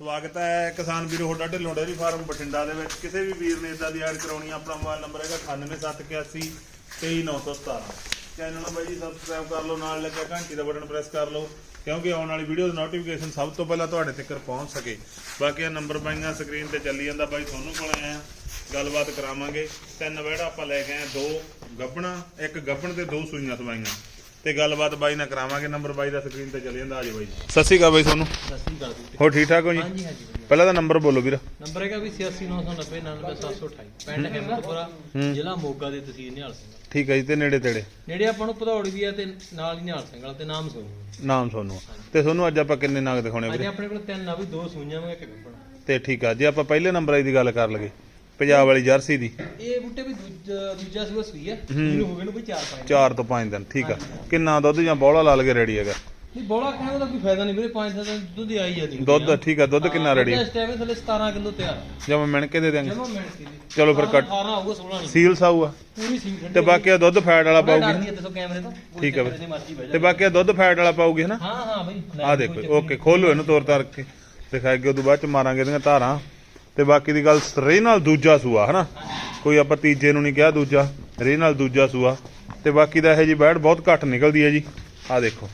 ਸਵਾਗਤ ਹੈ ਕਿਸਾਨ ਵੀਰੋ ਤੁਹਾਡਾ ਢਿੱਲੋਂ ਡੇਅਰੀ ਫਾਰਮ ਬਠਿੰਡਾ ਦੇ ਵਿੱਚ। ਕਿਸੇ ਵੀ ਵੀਰ ਨੇ ਇਦਾਂ ਦੀ ਐਡ ਕਰਾਉਣੀ ਆਪਣਾ ਮੋਬਾਈਲ ਨੰਬਰ ਹੈਗਾ 98781 23917 ਚੈਨਲ ਨੂੰ ਬਾਈ ਜੀ ਸਬਸਕ੍ਰਾਈਬ ਕਰ ਲਓ, ਨਾਲ ਲੱਗਿਆ ਘੰਟੀ ਦਾ ਬਟਨ ਪ੍ਰੈਸ ਕਰ ਲਓ, ਕਿਉਂਕਿ ਆਉਣ ਵਾਲੀ ਵੀਡੀਓ ਦੀ ਨੋਟੀਫਿਕੇਸ਼ਨ ਸਭ ਤੋਂ ਪਹਿਲਾਂ ਤੁਹਾਡੇ ਤੱਕ ਪਹੁੰਚ ਸਕੇ। ਬਾਕੀ ਇਹ ਨੰਬਰ ਬਾਈਆਂ ਸਕਰੀਨ ਤੇ ਚੱਲੀ ਜਾਂਦਾ ਬਾਈ, ਤੁਹਾਨੂੰ ਕੋਲ ਆਇਆ। ਗੱਲਬਾਤ ਕਰਾਵਾਂਗੇ। ਤਿੰਨ ਵੜਾ ਆਪਾਂ ਲੈ ਕੇ ਆਏ, ਦੋ ਗੱਬਣਾ, ਇੱਕ ਗੱਬਣ ਤੇ ਦੋ ਸੂਈਆਂ ਸਵਾਈਆਂ। ਤੇ ਗੱਲਬਾਤ ਬਾਈ ਨਾਲ ਕਰਾਵਾਂਗੇ ਨੰਬਰ ਬਾਈ ਦਾ ਸਕਰੀਨ ਤੇ ਚੱਲੀ ਜਾਂਦਾ ਆਜੋ ਬਾਈ ਸਤਿ ਸ਼੍ਰੀ ਅਕਾਲ ਬਾਈ ਤੁਹਾਨੂੰ। ਸਤਿ ਸ਼੍ਰੀ ਅਕਾਲ ਜੀ। ਹੋਰ ਠੀਕ ਠਾਕ ਹੋ ਜੀ? ਹਾਂਜੀ ਹਾਂਜੀ ਪਹਿਲਾਂ ਤਾਂ ਨੰਬਰ ਬੋਲੋ ਵੀਰ। ਨੰਬਰ ਹੈਗਾ ਵੀ 869990 99728 ਪਿੰਡ ਹਿੰਮਤਪੁਰਾ ਜ਼ਿਲ੍ਹਾ ਮੋਗਾ ਦੇ ਤਹਿਸੀਲ ਨਿਹਾਲ ਸਿੰਘ। ਠੀਕ ਹੈ ਜੀ ਤੇ ਨੇੜੇ ਤੇੜੇ। ਨੇੜੇ ਆਪਾਂ ਨੂੰ ਭਦੌੜੀ ਵੀ ਆ ਤੇ ਨਾਲ ਹੀ ਨਿਹਾਲ ਸਿੰਘ ਵਾਲਾ ਤੇ ਨਾਮ ਸੋਨੀ ਨਾਮ ਤੁਹਾਨੂੰ ਤੇ ਤੁਹਾਨੂੰ ਅੱਜ ਆਪਾਂ ਕਿੰਨੇ ਨਗ ਦਿਖਾਉਣੇ ਅੱਜ ਵੀਰੇ? ਆਪਣੇ ਕੋਲ ਤਿੰਨ ਆ ਵੀ ਦੋ ਸੂਈਆਂ ਵਾਂ ਇੱਕ ਗੱਪਣਾ। ਤੇ ਠੀਕ ਆ ਜੇ ਆਪਾਂ ਪਹਿਲੇ ਨੰਬਰ ਆਈ ਦੀ ਗੱਲ ਕਰ ਲਗੇ ਪੰਜਾਬ ਵਾਲੀ ਜਰਸੀ ਦੀ। ਇਹ ਬੂਟੇ ਵੀ ਦੂਜਾ ਦੂਜਾ ਸੂਆ ਸੂਈ ਆ। ਇਹਨੂੰ ਹੋ ਗਏ ਨੂੰ ਵੀ ਚਾਰ ਪੰਜ 4 ਤੋਂ 5 ਦਿਨ ਠੀਕ ਆ। ਕਿੰਨਾ ਦੁੱਧ ਜਾਂ ਬੋਲਾ ਲਾ ਲਗੇ ਰੈਡੀ ਹੈਗਾ? ਨਹੀਂ ਬੋਲਾ ਕਹਿੰਦਾ ਦਾ ਕੋਈ ਫਾਇਦਾ ਨਹੀਂ ਵੀਰੇ ਪੰਜ ਦਿਨ ਦੁੱਧ ਆਈ ਜਾਂਦੀ ਦੁੱਧ ਠੀਕ ਆ ਦੁੱਧ ਕਿੰਨਾ ਰੈਡੀ ਇਸ ਟਾਈਮ ਥੱਲੇ 17 ਕਿਲੋ ਤਿਆਰ ਜਾਂ ਮੈਂ ਮਿਣ ਕੇ ਦੇ ਦਿਆਂਗੇ। ਜਮਾ ਮਿੰਟ ਦੀ। ਚਲੋ ਫਿਰ ਕੱਟ। 18 ਆਊਗਾ 16 ਨਹੀਂ। ਸੀਲ ਸਾਊ ਆ। ਪੂਰੀ ਸੀਲ ਤੇ ਬਾਕੀ ਆ ਦੁੱਧ ਫੈਟ ਵਾਲਾ ਤੋਂ ਠੀਕ ਆ ਤੇ ਬਾਕੀ ਆ ਦੁੱਧ ਫੈਟ ਵਾਲਾ ਪਾਊਗੀ ਹਨਾ? ਹਾਂ ਹਾਂ ਬਈ। ਆ ਦੇਖੋ ਓਕੇ ਖੋਲੋ ਇਹਨੂੰ ਤੋਰ ਤਾਰ ਕੇ ਦਿਖਾਏਗੇ ਉਦੋਂ ਬਾਅਦ ਚ ਮਾਰਾਂਗੇ ਇਹਦੀਆਂ ਧਾਰਾਂ। ਤੇ ਬਾਕੀ ਦੀ ਗੱਲ ਰੇ ਨਾਲ ਦੂਜਾ ਸੂਆ ਹਨਾ? ਕੋਈ ਆਪਾਂ ਤੀਜੇ ਨੂੰ ਨਹੀਂ ਕਿਹਾ ਦੂਜਾ ਰੇ ਨਾਲ ਦੂਜਾ ਸੂਆ। ਤੇ ਬਾਕੀ ਦਾ ਇਹ ਜੀ ਬੈੜ ਬਹੁਤ ਘੱਟ ਨਿਕਲਦੀ ਹੈ ਜੀ। ਆ ਦੇਖੋ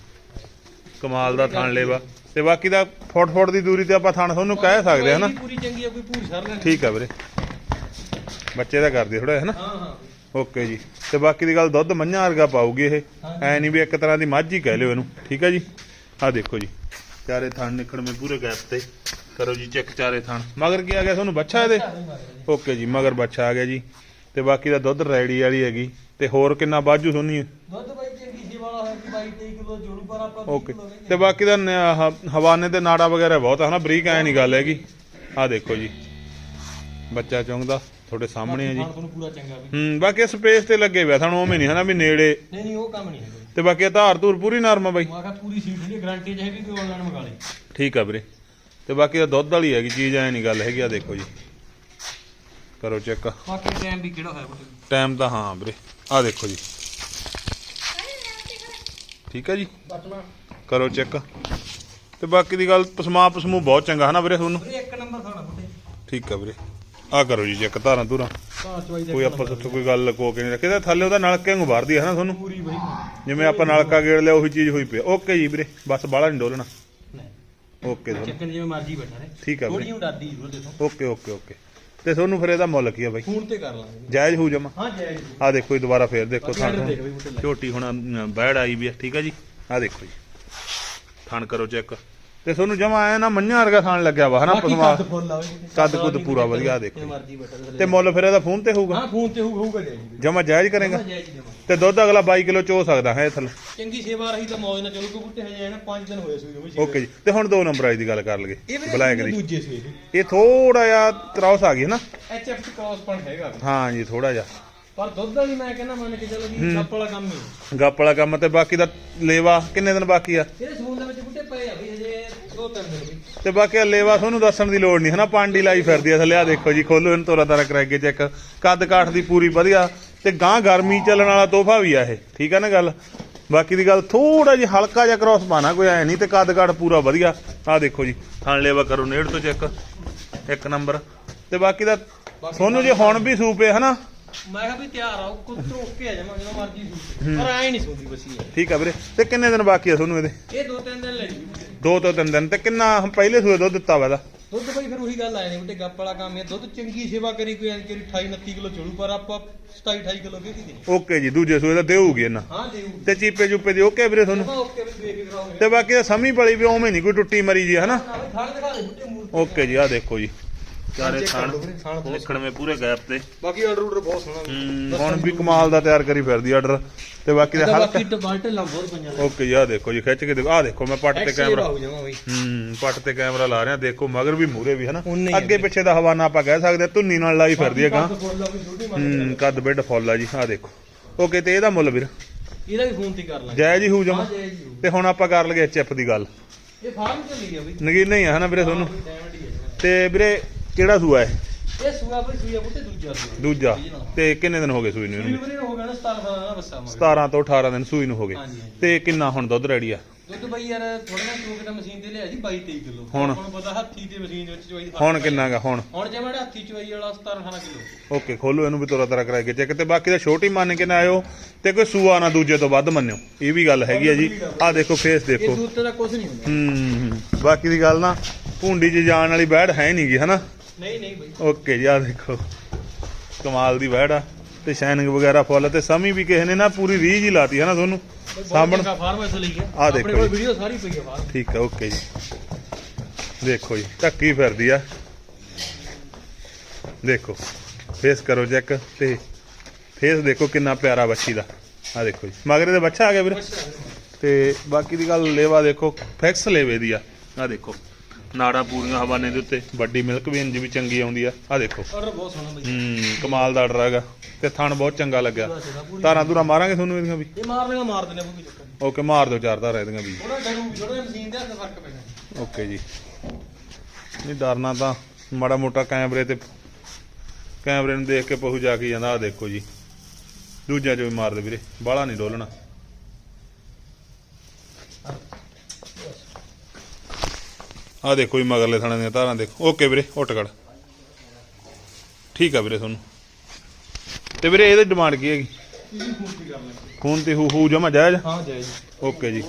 ਕਮਾਲ ਦਾ ਥਣ ਲੇਵਾ। ਤੇ ਬਾਕੀ ਦਾ ਫੁੱਟ ਫੁੱਟ ਦੀ ਦੂਰੀ ਤੇ ਆਪਾਂ ਥਣ ਤੁਹਾਨੂੰ ਕਹਿ ਸਕਦੇ ਹਾਂ ਹਨਾ? ਪੂਰੀ ਚੰਗੀ ਆ ਕੋਈ ਭੂਰ ਸਰ ਲੈਣੀ ਠੀਕ ਆ ਵੀਰੇ। ਬੱਚੇ ਦਾ ਕਰਦੇ ਥੋੜਾ ਹਨਾ? ਹਾਂ ਹਾਂ। ਓਕੇ ਜੀ। ਤੇ ਬਾਕੀ ਦੀ ਗੱਲ ਦੁੱਧ ਮੰਝਾਂ ਵਰਗਾ ਪਾਊਗੀ ਇਹ। ਐ ਨਹੀਂ ਵੀ ਇੱਕ ਤਰ੍ਹਾਂ ਦੀ ਮੱਝ ਹੀ ਕਹਿ ਲਿਓ ਇਹਨੂੰ। ਠੀਕ ਆ ਜੀ? ਆ ਦੇਖੋ ਜੀ। ਚਾਰੇ ਥਣ ਨਿਕੜਵੇਂ ਪੂਰੇ ਗੈਪ ਤੇ। ਕਰੋ ਜੀ ਚੈੱਕ ਚਾਰੇ ਥਣ। ਮਗਰ ਕੀ ਆ ਗਿਆ ਤੁਹਾਨੂੰ ਬੱਚਾ ਇਹਦੇ? ਓਕੇ ਜੀ ਮਗਰ ਬੱਚਾ ਆ ਗਿਆ ਜੀ। ਤੇ ਬਾਕੀ ਦਾ ਦੁੱਧ ਰੈਡੀ ਵਾਲੀ ਹੈਗੀ। ਤੇ ਹੋਰ ਕਿੰਨਾ ਬਾਜੂ ਸੋਨੀ? ਦੁੱਧ ਬਾਈ ਚੰਗੀ ਸੀ ਵਾਲਾ ਹੈ ਕਿ ਬਾਈ 23 ਕਿਲੋ ਜੋੜੂ ਪਰ ਆਪਾਂ 20 ਓਕੇ। ਤੇ ਬਾਕੀ ਦਾ ਹ- ਹਵਾਨੇ ਤੇ ਨਾੜਾ ਵਗੈਰਾ ਬਹੁਤ ਹਨਾ? ਬਰੀਕ ਐ ਨਹੀਂ ਗੱਲ ਹੈਗੀ। ਆ ਦੇਖੋ ਜੀ। ਬੱਚਾ ਚੁੰਗਦਾ ਤੁਹਾਡੇ ਸਾਹਮਣੇ ਆ ਜੀ। ਹੂੰ ਬਾਕੀ ਸਪੇਸ ਤੇ ਲੱਗੇ ਹੋਇਆ ਸਾਨੂੰ ਉਵੇਂ ਨਹੀਂ ਹਨਾ ਵੀ ਨੇੜੇ। ਨਹੀਂ ਨਹੀਂ ਉਹ ਕੰਮ ਨਹੀਂ ਹੈਗਾ। ਤੇ ਬਾਕੀ ਧਾਰ ਧੂਰ ਪੂਰੀ ਨਰਮ ਆ ਬਾਈ। ਮੈਂ ਕਿਹਾ ਪੂਰੀ ਸੀਟ ਦੀ ਗਾਰੰਟੀ ਜੇ ਵੀ ਕੋਈ ਆਨਲਾਈਨ ਮੰਗਾ ਲੇ। ਠੀਕ ਆ ਵੀਰੇ। ਤੇ ਬਾਕੀ ਦਾ ਦੁੱਧ ਵਾਲੀ ਹੈਗੀ ਚੀਜ਼ ਐ ਨਹੀਂ ਗੱਲ ਹੈਗੀ ਆ ਦੇਖੋ ਜੀ। ਕਰੋ ਚੈੱਕ। ਬਾਕੀ ਟਾਈਮ ਵੀ ਕਿਹੜਾ ਹੋਇਆ ਟਾਈਮ ਤਾਂ ਹਾਂ ਵੀਰੇ ਆ ਦੇਖੋ ਜੀ। ਠੀਕ ਆ ਜੀ? ਕਰੋ ਚੈੱਕ। ਤੇ ਬਾਕੀ ਦੀ ਗੱਲ ਪਸਮਾ ਪਸਮੂ ਬਹੁਤ ਚੰਗਾ ਹਨਾ ਵੀਰੇ ਤੁਹਾਨੂੰ? ਇੱਕ ਨੰਬਰ ਖਾਣਾ ਬੁੱਢੇ ਠੀਕ ਆ ਵੀਰੇ। ਆ ਕਰੋ ਜੀ ਚੈੱਕ ਧਾਰਾਂ ਧੂਰਾਂ। ਕੋਈ ਆਪਾਂ ਸੱਤੋਂ ਕੋਈ ਗੱਲ ਲਕੋ ਕੇ ਨਹੀਂ ਰੱਖੀ ਤਾਂ ਥੱਲੇ ਉਹਦਾ ਨਲਕੇ ਵਾਂਗੂ ਭਰਦੀ ਹੈ ਹਨਾ ਤੁਹਾਨੂੰ? ਜਿਵੇਂ ਆਪਾਂ ਨਲਕਾ ਗੇੜ ਲਿਆ ਉਹੀ ਚੀਜ਼ ਹੋਈ ਪਈ। ਓਕੇ ਜੀ ਵੀਰੇ ਬਸ ਬਾਹਲਾ ਨਹੀਂ ਡੋਲਣਾ। ਓਕੇ ਤੁਹਾਨੂੰ। ਚੱਕਣ ਜਿਵੇਂ ਮਰਜ਼ੀ ਬੈਠਾ ਰਹੇ। ਠੀਕ ਆ ਥੋੜੀ ਉਡਾਦੀ ਜ਼ਰੂਰ ਦੇਖੋ। ਓਕੇ ਓਕੇ ਓਕੇ ਤੇ ਤੁਹਾਨੂੰ ਫਿਰ ਇਹਦਾ ਮੁੱਲ ਕੀ ਆ ਬਾਈ? ਫੋਨ ਤੇ ਕਰ ਲਾਂਗੇ। ਜਾਇਜ਼ ਹੋ ਜਮਾ? ਹਾਂ ਜੈ ਜੀ ਆ ਦੇਖੋ ਜੀ ਦੁਬਾਰਾ ਫੇਰ ਦੇਖੋ ਬਾਕੀ ਥਣ order ਦੇਖ ਬਈ ਬੂਟੇ ਲੈ ਝੋਟੀ ਹੁਣ ਅਮ, ਬੈੜ ਆਈ ਵੀ ਆ ਠੀਕ ਆ ਜੀ? ਆ ਦੇਖੋ ਜੀ। ਥਣ ਕਰੋ ਚੈੱਕ। ਤੇ ਤੁਹਾਨੂੰ ਜਮਾ ਆਇਆ ਨਾ ਮੰਝਾਂ ਵਰਗਾ ਥਣ ਲੱਗਿਆ ਵਾ ਹਨਾ ਪਸਮਾ ਕੱਦ ਫੁੱਲ ਆਵੇ ਬੂਟੇ। ਕੱਦ ਕੁੱਦ ਪੂਰਾ ਵਧੀਆ, ਦੇਖੋ। ਜਿਵੇਂ ਮਰਜ਼ੀ ਬੈਠਾ ਥੱਲੇ। ਤੇ ਮੁੱਲ ਫਿਰ ਇਹਦਾ ਫੋਨ ਤੇ ਹੋਊਗਾ? ਹਾਂ ਫੋਨ ਤੇ ਹੋਊਗਾ ਹੋਊਗਾ ਜੈ ਜੀ ਜਮਾ ਜਾਇਜ਼ ਕਰੇਗਾ? ਜੈ ਜੀ ਜਮਾਂ। ਤੇ ਦੁੱਧ ਅਗਲਾ 22 ਕਿਲੋ ਚੋ ਸਕਦਾ ਹੈ ਥੱਲੇ। ਚੰਗੀ ਸੇਵਾ ਰਹੀ ਤਾਂ ਮੌਜ ਨਾਲ ਚਲੋ ਕੋਈ ਬੂਟੇ ਹਜੇ ਨਾ 5 ਦਿਨ ਹੋਏ ਸੂਈ ਨੂੰ ਓਕੇ ਜੀ ਤੇ ਹੁਣ ਦੋ ਨੰਬਰ ਆਈ ਦੀ ਗੱਲ ਕਰ ਲਗੇ ਇਹ ਵੀ ਬਲੈਕ ਦੀ ਦੂਜੇ ਸੂਏ ਦੀ ਇਹ ਥੋੜਾ ਜਿਹਾ ਕ੍ਰਾਸ ਆ ਗਈ ਹੈ ਨਾ? ਐਚਐਫ ਕ੍ਰਾਸ ਪਣ ਹੈਗਾ। ਹਾਂ ਜੀ ਥੋੜਾ ਜਿਹਾ। ਪਰ ਦੁੱਧ ਦਾ ਵੀ ਮੈਂ ਕਹਿੰਦਾ ਮੰਨ ਕੇ ਚੱਲੋ ਵੀ ਸੱਪ ਵਾਲਾ ਕੰਮ ਹੀ ਗੱਪ ਵਾਲਾ ਕੰਮ ਤੇ ਬਾਕੀ ਦਾ ਲੇਵਾ ਕਿੰਨੇ ਦਿਨ ਬਾਕੀ ਆ? ਇਹਦੇ ਸੂਨ ਦੇ ਵਿੱਚ ਬੂਟੇ ਪਏ ਆ ਵੀ ਹਜੇ ਦੋ ਤਿੰਨ ਦਿਨ ਵੀ। ਤੇ ਬਾਕੀ ਆ ਲੇਵਾ ਤੁਹਾਨੂੰ ਦੱਸਣ ਦੀ ਲੋੜ ਨਹੀਂ ਹਨਾ ਪਾਂਡੀ ਲਾਈ ਫਿਰਦੀ ਆ ਥੱਲੇ ਆ ਦੇਖੋ ਜੀ ਖੋਲੋ ਇਹਨੂੰ ਤੋਰਾ ਤਾਰਾ ਕਰਾ ਕੇ ਚੈੱਕ। ਕੱਦ ਕਾਠ ਦੀ ਪੂਰੀ ਵਧੀਆ ਤੇ ਗਾਂ ਗਰਮੀ ਚੱਲਣ ਵਾਲਾ ਤੋਹਫਾ ਵੀ ਆ ਇਹ ਠੀਕ ਆ ਨਾ ਗੱਲ? ਬਾਕੀ ਦੀ ਗੱਲ ਥੋੜਾ ਜਿਹਾ ਹਲਕਾ ਜਿਹਾ ਕ੍ਰਾਸ ਪਾਣਾ ਕੋਈ ਐ ਨਹੀਂ ਤੇ ਕੱਦ ਕਾਠ ਪੂਰਾ ਵਧੀਆ। ਆ ਦੇਖੋ ਜੀ ਥਣ ਲੇਵਾ ਕਰੋ ਨੇੜ ਤੋਂ ਚੈੱਕ। ਇੱਕ ਨੰਬਰ। ਤੇ ਬਾਕੀ ਦਾ ਤੁਹਾਨੂੰ ਜੇ ਹੁਣ ਵੀ ਸੂਪੇ ਹਨਾ? ਮੈਂ ਕਿਹਾ ਵੀ ਤਿਆਰ ਆਓ ਕੁੱਤ ਰੋਕ ਕੇ ਆ ਜਾਵਾਂ ਜਦੋਂ ਮਰਜ਼ੀ ਸੂਈ ਪਰ ਐ ਨਹੀਂ ਸੌਂਦੀ ਬਸੀ ਠੀਕ ਆ ਵੀਰੇ। ਤੇ ਕਿੰਨੇ ਦਿਨ ਬਾਕੀ ਆ ਤੁਹਾਨੂੰ ਇਹਦੇ? ਇਹ ਦੋ ਤਿੰਨ ਦਿਨ ਲੈ ਜੀ ਦੋ ਤੋਂ ਤਿੰਨ ਦਿਨ। ਤੇ ਕਿੰਨਾ ਪਹਿਲੇ ਸੂਏ ਦੁੱਧ ਦਿੱਤਾ ਵਾ ਇਹਦਾ? ਦੁੱਧ ਬਈ ਫਿਰ ਉਹੀ ਗੱਲ ਆਏ ਨੇ ਬੂਟੇ ਗੱਪ ਵਾਲਾ ਕੰਮ ਹੈ। ਦੁੱਧ ਚੰਗੀ ਸੇਵਾ ਕਰੀ ਕੋਈ ਐਂ ਕਰੀ 28 29 ਕਿਲੋ ਚੜੂ ਪਰ ਆਪਾਂ 27 28 ਕਿਲੋ ਕਿਹਦੀ ਦੇ ਓਕੇ ਜੀ ਦੂਜੇ ਸੂਏ ਦਾ ਦੇਊਗੀ ਇਹਨਾਂ। ਹਾਂ ਦੇਊ ਤੇ ਚੀਪੇ ਚੂਪੇ ਦੀ ਓਕੇ ਵੀਰੇ ਤੁਹਾਨੂੰ? ਓਕੇ ਵੀ ਦੇਖ ਕਰਾਉਂਗੇ ਤੇ ਬਾਕੀ ਦਾ ਸਮੀ ਪਲੀ ਵੀ ਉਵੇਂ ਨਹੀਂ ਕੋਈ ਟੁੱਟੀ ਮਰੀ ਜੀ ਹਨਾ ਦੇ ਓਕੇ ਜੀ ਆ ਦੇਖੋ ਜੀ। ਚਾਰੇ ਥਾਣ। ਲਿਖਣ ਮੇ ਪੂਰੇ ਗੈਪ ਤੇ। ਬਾਕੀ ਆਰਡਰ ਆਰਡਰ ਬਹੁਤ ਸੋਹਣਾ ਹੁਣ ਵੀ ਕਮਾਲ ਦਾ ਤਿਆਰ ਕਰੀ ਫਿਰਦੀ ਆਰਡਰ ਤੇ ਬਾਕੀ ਦਾ ਹਲਕਾ ਬਾਕੀ ਟਬਾਲਟੇ ਲਾ ਬਹੁਤ ਪੰਜਾਂ ਓਕੇ ਜੀ ਆ ਦੇਖੋ ਜੀ ਖਿੱਚ ਕੇ ਦੇਖੋ ਆ ਦੇਖੋ ਮੈਂ ਪੱਟ ਤੇ ਕੈਮਰਾ ਹੋ ਜਾਵਾਂ ਬਈ ਹੂੰ ਪੱਟ ਤੇ ਕੈਮਰਾ ਲਾ ਰਿਹਾ ਦੇਖੋ ਮਗਰ ਵੀ ਮੂਰੇ ਵੀ ਹਨਾ? ਅੱਗੇ ਪਿੱਛੇ ਦਾ ਹਵਾਨਾ ਆਪਾਂ ਕਹਿ ਸਕਦੇ ਧੁੰਨੀ ਨਾਲ ਲਾਈ ਫਿਰਦੀ ਹੈ ਗਾਂ। ਹੂੰ ਕੱਦ ਬਿੱਡ ਫੁੱਲ ਆ ਜੀ ਆ ਦੇਖੋ। ਓਕੇ ਤੇ ਇਹਦਾ ਮੁੱਲ ਵੀਰ? ਇਹਦਾ ਵੀ ਫੋਨ ਤੇ ਕਰ ਲਾਂਗੇ। ਹੀ ਹੋਊ ਜਮਾ। ਹਾਂ ਜੈ ਜੀ ਤੇ ਹੁਣ ਆਪਾਂ ਕਰ ਲਗੇ ਚਿਪ ਦੀ ਗੱਲ। ਇਹ ਫਾਰਮ ਚੱਲੀ ਆ ਬਈ। ਨਗੀਨਾ ਹੀ ਆ ਹਨਾ ਵੀਰੇ ਤੁਹਾਨੂੰ? ਤੇ ਵੀਰੇ ਕਿਹੜਾ ਸੂਆ ਹੈ? ਇਹ ਸੂਆ ਬਈ ਸੂਆ ਬੁੱਟੇ ਦੂਜਾ ਸੂਆ। ਦੂਜਾ। ਤੇ ਕਿੰਨੇ ਦਿਨ ਹੋ ਗਏ ਸੂਈ ਨੂੰ ਸੂਈ ਇਹਨੂੰ? ਵੀਰੇ ਹੋ ਗਿਆ ਨਾ 17 ਸਾਲਾਂ ਦਾ ਬੱਸਾ ਮਗਰ। 17 ਤੋਂ 18 ਦਿਨ ਸੂਈ ਨੂੰ ਹੋ ਗਏ। ਹਾਂਜੀ, ਹਾਂਜੀ। ਤੇ ਕਿੰਨਾ ਹੁਣ ਦੁੱਧ ਰੈਡੀ ਆ? ਦੁੱਧ ਬਈ ਯਾਰ ਥੋੜਾ ਨਾ ਤੂੰ ਕਿਤਾ ਮਸ਼ੀਨ ਤੇ ਲਿਆ ਜੀ 22 23 ਕਿਲੋ। ਹੁਣ? ਪਤਾ ਹੱਥੀ ਤੇ ਮਸ਼ੀਨ ਵਿੱਚ ਚੋਈ ਦਾ ਹੁਣ ਕਿੰਨਾ ਗਾ ਹੁਣ? ਹੁਣ ਜੇ ਮੈਂ ਹੱਥੀ ਚੋਈ ਵਾਲਾ 17 18 ਕਿਲੋ। ਓਕੇ ਖੋਲੋ ਇਹਨੂੰ ਵੀ ਤੋਰਾ ਤਰਾ ਕਰਾ ਕੇ ਚੈੱਕ ਤੇ ਬਾਕੀ ਦਾ ਛੋਟੀ ਮੰਨ ਕੇ ਨਾ ਆਇਓ ਤੇ ਕੋਈ ਸੂਆ ਨਾ ਦੂਜੇ ਤੋਂ ਵੱਧ ਮੰਨਿਓ। ਇਹ ਵੀ ਗੱਲ ਹੈਗੀ ਆ ਜੀ। ਆਹ ਦੇਖੋ ਫੇਸ ਇਹ ਦੇਖੋ। ਦੁੱਧ ਤੇ ਦਾ ਕੁਝ ਨਹੀਂ ਹੁੰਦਾ। ਹੂੰ ਬਾਕੀ ਦੀ ਗੱਲ ਨਾ ਭੁੰਡੀ 'ਚ ਜਾਣ ਵਾਲੀ ਬੈੜ ਹੈ ਨਹੀਂਗੀ ਹਨਾ? ਨਹੀਂ ਨਹੀਂ ਬਈ। ਓਕੇ ਜੀ ਦੇਖੋ। ਕਮਾਲ ਦੀ ਆ। ਤੇ ਸ਼ਾਈਨਿੰਗ ਵਗੈਰਾ ਫੁੱਲ ਤੇ ਸਮੀ ਵੀ ਕਿਸੇ ਨੇ ਨਾ ਪੂਰੀ ਰੀਝ ਹੀ ਲਾਤੀ ਹਨਾ ਤੁਹਾਨੂੰ? ਸਾਂਭਣ ਸਾਹਮਣ ਫਾਰਮ ਇਸ ਲਈ ਹੈ। ਆਹ ਦੇਖੋ ਕੋਲ। ਵੀਡੀਓ ਸਾਰੀ ਪਈ ਹੈ ਫਾਰਮ ਠੀਕ ਆ ਓਕੇ ਜੀ। ਦੇਖੋ ਜੀ ਟੱਕੀ ਫਿਰਦੀ ਆ। ਦੇਖੋ ਫੇਸ ਕਰੋ ਚੈੱਕ ਤੇ ਫੇਸ ਦੇਖੋ ਕਿੰਨਾ ਪਿਆਰਾ ਬੱਚੀ ਦਾ। ਆ ਦੇਖੋ ਜੀ। ਮਗਰੇ ਦੇ ਬੱਚਾ ਆ ਗਿਆ ਵੀਰ? ਤੇ ਬਾਕੀ ਦੀ ਗੱਲ ਲੇਵਾ ਦੇਖੋ ਫਿਕਸ ਲੇਵੇ ਦੀ ਆ। ਆ ਦੇਖੋ। ਨਾੜਾ ਪੂਰੀਆਂ ਹਵਾਨੇ ਦੇ ਉੱਤੇ। ਵੱਡੀ ਮਿਲਕ ਵੀ ਇੰਜ ਵੀ ਚੰਗੀ ਆਉਂਦੀ ਆ। ਆ ਦੇਖੋ। ਆਰਡਰ ਬਹੁਤ ਸੋਹਣਾ ਬਈ। ਹੂੰ ਕਮਾਲ ਦਾ ਆਰਡਰ ਹੈਗਾ। ਤੇ ਥਣ ਬਹੁਤ ਚੰਗਾ ਲੱਗਿਆ। ਤਾਰਾਂ ਤੂਰਾਂ ਮਾਰਾਂਗੇ ਤੁਹਾਨੂੰ ਇਹਦੀਆਂ ਵੀ? ਇਹ ਮਾਰ ਲੈਣਾ ਮਾਰ ਦਿੰਦੇ ਕੋਈ ਚੱਕਰ ਓਕੇ ਮਾਰ ਦਿਓ ਚਾਰ ਤਾਰਾਂ ਇਹਦੀਆਂ ਵੀ। ਥੋੜਾ ਡਰੂ ਥੋੜਾ ਮਸ਼ੀਨ ਦੇ ਹੱਥ ਫ਼ਰਕ ਪੈਣਾ। ਓਕੇ ਜੀ। ਨਹੀਂ ਡਰਨਾ ਤਾਂ ਮਾੜਾ ਮੋਟਾ ਕੈਮਰੇ ਤੇ ਕੈਮਰੇ ਨੂੰ ਦੇਖ ਕੇ ਪਹੁ ਜਾ ਕੇ ਜਾਂਦਾ। ਆ ਦੇਖੋ ਜੀ। ਦੂਜਿਆਂ 'ਚ ਵੀ ਮਾਰ ਦੇ ਵੀਰੇ। ਬਾਹਲਾ ਨਹੀਂ ਡੋਲਣਾ। ਆ ਦੇਖੋ ਜੀ ਮਗਰਲੇ ਥਾਣੇ ਦੀਆਂ ਤਾਰਾਂ ਦੇਖੋ। ਓਕੇ ਵੀਰੇ ਉੱਟ ਕੜ ਠੀਕ ਆ ਵੀਰੇ ਤੁਹਾਨੂੰ। ਤੇ ਵੀਰੇ ਇਹਦੀ ਡਿਮਾਂਡ ਕੀ ਹੈਗੀ? ਖੂਨ ਤੇ ਹੂ ਹੂ ਜਮਾ ਜਾਇਜ਼? ਹਾਂ ਜੈ ਜੀ ਓਕੇ ਜੀ।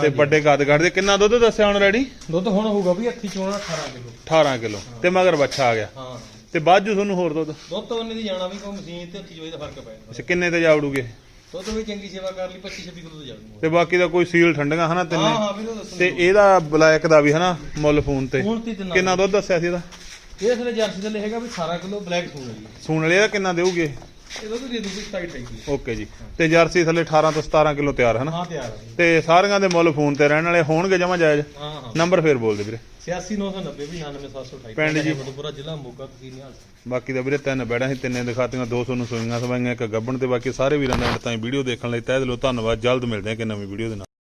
ਤੇ ਵੱਡੇ ਕੱਦ ਕੱਢਦੇ ਕਿੰਨਾ ਦੁੱਧ ਦੱਸਿਆ ਹੁਣ ਰੈਡੀ ਦੁੱਧ ਹੁਣ ਹੋਊਗਾ ਵੀ ਹੱਥੀ ਚੋਣਾ 18 ਕਿਲੋ। 18 ਕਿਲੋ। ਤੇ ਮਗਰ ਬੱਚਾ ਆ ਗਿਆ। ਹਾਂ। ਤੇ ਬਾਅਦ ਜੋ ਤੁਹਾਨੂੰ ਹੋਰ ਦੁੱਧ? ਦੁੱਧ ਉਹਨੇ ਦੀ ਜਾਣਾ ਵੀ ਕੋਈ ਮਸ਼ੀਨ ਤੇ ਹੱਥੀ ਚੋਈ ਦਾ ਫ਼ਰਕ ਪੈਣਾ ਅੱਛਾ ਕਿੰਨੇ ਤੇ ਜਾਵੜੂਗੇ ਦੁੱਧ ਵੀ ਚੰਗੀ ਸੇਵਾ ਕਰ ਲਈ 25 26 ਕਿਲੋ ਤੇ ਜਾਊਗਾ ਤੇ ਬਾਕੀ ਦਾ ਕੋਈ ਸੀਲ ਠੰਡੀਆਂ ਹਨਾ ਹਾਂ ਤਿੰਨੇ। ਹਾਂ ਵੀਰੋ ਦੱਸੋ ਤੇ ਇਹਦਾ ਬਲੈਕ ਦਾ ਵੀ ਹਨਾ ਮੁੱਲ ਫੋਨ ਤੇ। ਹੁਣ ਤੀ ਤਿੰਨਾਂ ਕਿੰਨਾ ਦੁੱਧ ਦੱਸਿਆ ਸੀ ਇਹਦਾ? ਇਹ ਅਸਲੇ ਜਰਸੀ ਦਾ ਲਿਖੇਗਾ ਵੀ 18 ਕਿਲੋ ਬਲੈਕ ਸੂਣ ਹੈ ਜੀ। ਸੂਣ ਵਾਲੇ ਦਾ ਕਿੰਨਾ ਦੇਊਗੇ? ਹੈਗੀ ਓਕੇ ਜੀ। ਤੇ ਜਰਸੀ ਥੱਲੇ 18 ਤੋਂ 17 ਕਿਲੋ ਤਿਆਰ ਹਨਾ? ਹਾਂ ਤਿਆਰ ਹੈ। ਤੇ ਸਾਰੀਆਂ ਦੇ ਮੁੱਲ ਫੋਨ ਤੇ ਰਹਿਣ ਵਾਲੇ ਹੋਣਗੇ ਜਮਾ ਜਾਇਜ਼? ਹਾਂ ਹਾਂ। ਨੰਬਰ ਫੇਰ ਬੋਲ ਦੇ ਵੀਰੇ 86990 ਵੀ 99728 ਪਿੰਡ ਜੀ। ਮਧੂਪੁਰਾ ਜ਼ਿਲ੍ਹਾ ਮੋਗਾ ਤਹਿਸੀਲ ਨਿਹਾਲ ਬਾਕੀ ਦਾ ਵੀਰੇ ਤਿੰਨ ਬੈੜਾਂ ਸੀ ਤਿੰਨੇ ਦਿਖਾਤੀਆਂ 200 ਨੂੰ ਸੋਈਆਂ ਸਵਾਈਆਂ ਇੱਕ ਗੱਬਣ ਤੇ ਬਾਕੀ ਸਾਰੇ ਵੀਰਾਂ ਦਾ ਤਾਂ ਵੀਡੀਓ ਦੇਖਣ ਲਈ ਤਹਿ ਦਿਲੋਂ ਧੰਨਵਾਦ। ਜਲਦ ਮਿਲਦੇ ਹਾਂ ਕਿ ਨਵੀਂ ਵੀਡੀਓ ਦੇ ਨਾਲ।